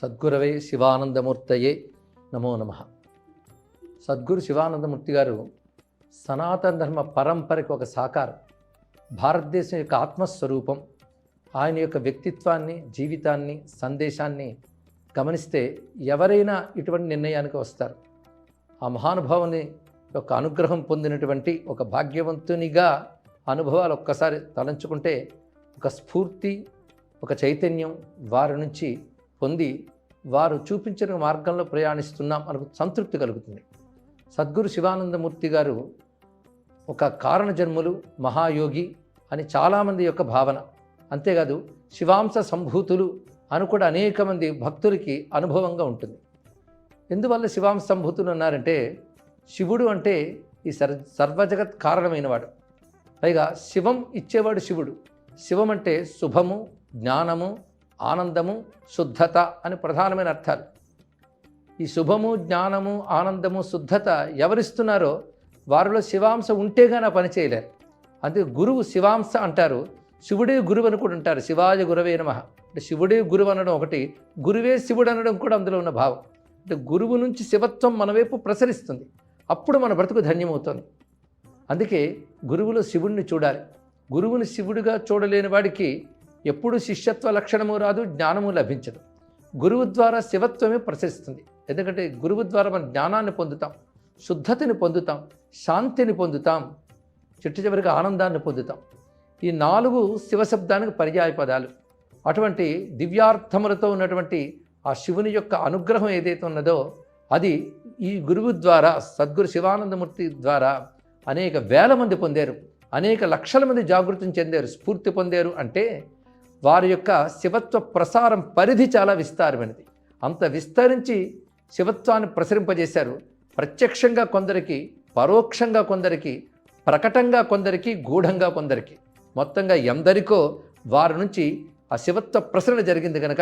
సద్గురవే శివానందమూర్తయే నమో నమ. సద్గురు శివానందమూర్తి గారు సనాతన ధర్మ పరంపరకు ఒక సాకారం. భారతదేశం యొక్క ఆత్మస్వరూపం ఆయన యొక్క వ్యక్తిత్వాన్ని జీవితాన్ని సందేశాన్ని గమనిస్తే ఎవరైనా ఇటువంటి నిర్ణయానికి వస్తారు. ఆ మహానుభావుని యొక్క అనుగ్రహం పొందినటువంటి ఒక భాగ్యవంతునిగా అనుభవాలు ఒక్కసారి తలంచుకుంటే ఒక స్ఫూర్తి ఒక చైతన్యం వారి నుంచి పొంది వారు చూపించిన మార్గంలో ప్రయాణిస్తున్నాం మనకు సంతృప్తి కలుగుతుంది. సద్గురు శివానందమూర్తి గారు ఒక కారణ జన్ములు మహాయోగి అని చాలామంది యొక్క భావన. అంతేకాదు శివాంశ సంభూతులు అని కూడా అనేక మంది భక్తులకి అనుభవంగా ఉంటుంది. ఎందువల్ల శివాంశ సంభూతులు అన్నారంటే శివుడు అంటే ఈ సర్ సర్వజగత్ కారణమైనవాడు. పైగా శివం ఇచ్చేవాడు శివుడు. శివం అంటే శుభము జ్ఞానము ఆనందము శుద్ధత అని ప్రధానమైన అర్థాలు. ఈ శుభము జ్ఞానము ఆనందము శుద్ధత ఎవరిస్తున్నారో వారిలో శివాంశ ఉంటేగా నా పని చేయలేరు. అందుకే గురువు శివాంశ అంటారు. శివుడే గురువు అని కూడా అంటారు శివాజ గురవే నమ. అంటే శివుడే గురువు అనడం ఒకటి గురువే శివుడు అనడం కూడా అందులో ఉన్న భావం. అంటే గురువు నుంచి శివత్వం మన వైపు ప్రసరిస్తుంది. అప్పుడు మన బ్రతుకు ధన్యమవుతుంది. అందుకే గురువులో శివుణ్ణి చూడాలి. గురువుని శివుడిగా చూడలేని వాడికి ఎప్పుడు శిష్యత్వ లక్షణము రాదు జ్ఞానము లభించదు. గురువు ద్వారా శివత్వమే ప్రసరిస్తుంది ఎందుకంటే గురువు ద్వారా మనం జ్ఞానాన్ని పొందుతాం శుద్ధతని పొందుతాం శాంతిని పొందుతాం చిట్టు చివరికి ఆనందాన్ని పొందుతాం. ఈ నాలుగు శివశబ్దానికి పర్యాయ పదాలు. అటువంటి దివ్యార్థములతో ఉన్నటువంటి ఆ శివుని యొక్క అనుగ్రహం ఏదైతే ఉన్నదో అది ఈ గురువు ద్వారా సద్గురు శివానందమూర్తి ద్వారా అనేక వేల మంది పొందారు అనేక లక్షల మంది జాగృతం చెందారు స్ఫూర్తి పొందారు అంటే వారి యొక్క శివత్వ ప్రసారం పరిధి చాలా విస్తారమైనది. అంత విస్తరించి శివత్వాన్ని ప్రసరింపజేశారు. ప్రత్యక్షంగా కొందరికి పరోక్షంగా కొందరికి ప్రకటంగా కొందరికి గూఢంగా కొందరికి. మొత్తంగా ఎందరికో వారి నుంచి ఆ శివత్వ ప్రసరణ జరిగింది కనుక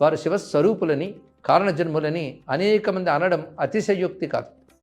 వారు శివస్వరూపులని కారణజన్ములని అనేక మంది అనడం అతిశయోక్తి కాదు.